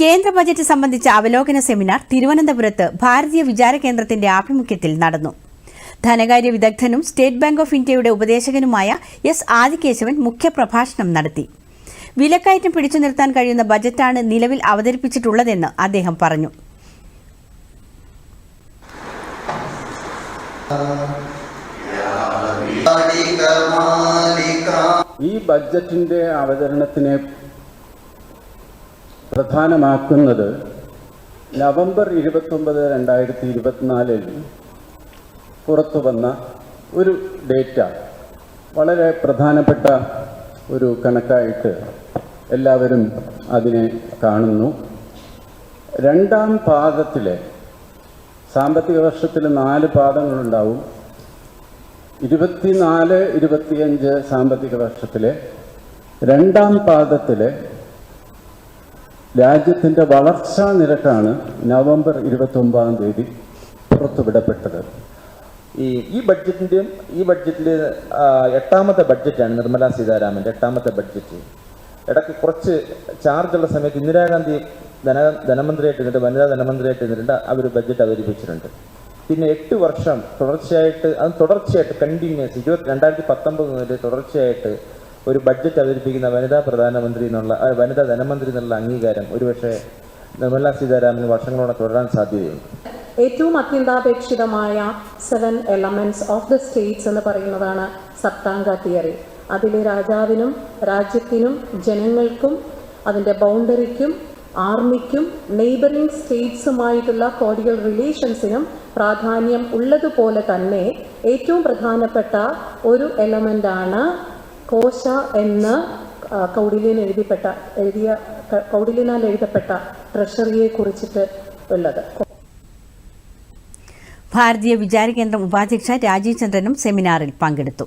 കേന്ദ്ര ബജറ്റ് സംബന്ധിച്ച അവലോകന സെമിനാർ തിരുവനന്തപുരത്ത് ഭാരതീയ വിചാര കേന്ദ്രത്തിന്റെ ആഭിമുഖ്യത്തിൽ നടന്നു. ധനകാര്യ വിദഗ്ധനും സ്റ്റേറ്റ് ബാങ്ക് ഓഫ് ഇന്ത്യയുടെ ഉപദേശകനുമായ എസ് ആദികേശവൻ മുഖ്യപ്രഭാഷണം നടത്തി. വിലക്കയറ്റം പിടിച്ചു നിർത്താൻ കഴിയുന്ന ബജറ്റാണ് നിലവിൽ അവതരിപ്പിച്ചിട്ടുള്ളതെന്ന് അദ്ദേഹം പറഞ്ഞു. ഈ ബജറ്റിന്റെ അവതരണത്തിനെ പ്രധാനമാക്കുന്നത് നവംബർ ഇരുപത്തൊമ്പത് രണ്ടായിരത്തി ഇരുപത്തിനാലിൽ പുറത്തു വന്ന ഒരു ഡേറ്റ. വളരെ പ്രധാനപ്പെട്ട ഒരു കണക്കായിട്ട് എല്ലാവരും അതിനെ കാണുന്നു. രണ്ടാം പാദത്തിലെ സാമ്പത്തിക വർഷത്തിൽ നാല് പാദങ്ങളുണ്ടാവും. ഇരുപത്തിനാല് ഇരുപത്തിയഞ്ച് സാമ്പത്തിക വർഷത്തിലെ രണ്ടാം പാദത്തിലെ രാജ്യത്തിന്റെ വളർച്ചാ നിരക്കാണ് നവംബർ ഇരുപത്തൊമ്പതാം തീയതി പുറത്തുവിടപ്പെട്ടത്. ഈ ഈ ബഡ്ജറ്റിന്റെയും ഈ ബഡ്ജറ്റിന്റെ എട്ടാമത്തെ ബഡ്ജറ്റാണ് നിർമ്മലാ സീതാരാമന്റെ എട്ടാമത്തെ ബഡ്ജറ്റ്. ഇടയ്ക്ക് കുറച്ച് ചാർജുള്ള സമയത്ത് ഇന്ദിരാഗാന്ധി ധന ധനമന്ത്രിയായിട്ട് ഇരുന്നിട്ട് വനിതാ ധനമന്ത്രിയായിട്ട് ഇരുന്നിട്ട് അവർ ബഡ്ജറ്റ് അവതരിപ്പിച്ചിട്ടുണ്ട്. പിന്നെ എട്ട് വർഷം തുടർച്ചയായിട്ട് അത് തുടർച്ചയായിട്ട് കണ്ടിന്യൂസ് ഇരുപത്തി രണ്ടായിരത്തി പത്തൊമ്പത് മുതൽ തുടർച്ചയായിട്ട് ഒരു ബഡ്ജറ്റ് അവതരിപ്പിക്കുന്ന വനിതാ പ്രധാനമന്ത്രി എന്നുള്ള വനിതാ ധനമന്ത്രി എന്നുള്ള അംഗീകാരം ഒരുപക്ഷെ നിർമ്മലാ സീതാരാമന് വർഷങ്ങളോടെ തുടരാൻ സാധ്യതയുണ്ട്. ഏറ്റവും അത്യന്താപേക്ഷിതമായ seven elements of the states എന്ന് പറയുന്നതാണ് സപ്താംഗ തിയറി. അതിൽ രാജാവിനും രാജ്യത്തിനും ജനങ്ങൾക്കും അതിന്റെ ബൗണ്ടറിക്കും ആർമിക്കും നെയ്ബറിംഗ് സ്റ്റേറ്റ്സുമായിട്ടുള്ള കോഡിയൽ റിലേഷൻസിനും പ്രാധാന്യം ഉള്ളതുപോലെ തന്നെ ഏറ്റവും പ്രധാനപ്പെട്ട ഒരു എലമെന്റാണ് കോശ എന്ന കൗടില്യൻ എഴുതിപ്പെട്ട എഴുതിയ കൗടില്യനാൽ എഴുതപ്പെട്ട ട്രഷറിയെ കുറിച്ചിട്ട് ഉള്ളത്. ഭാരതീയ വിചാര കേന്ദ്രം ഉപാധ്യക്ഷ രാജീവ് ചന്ദ്രനും സെമിനാറിൽ പങ്കെടുത്തു.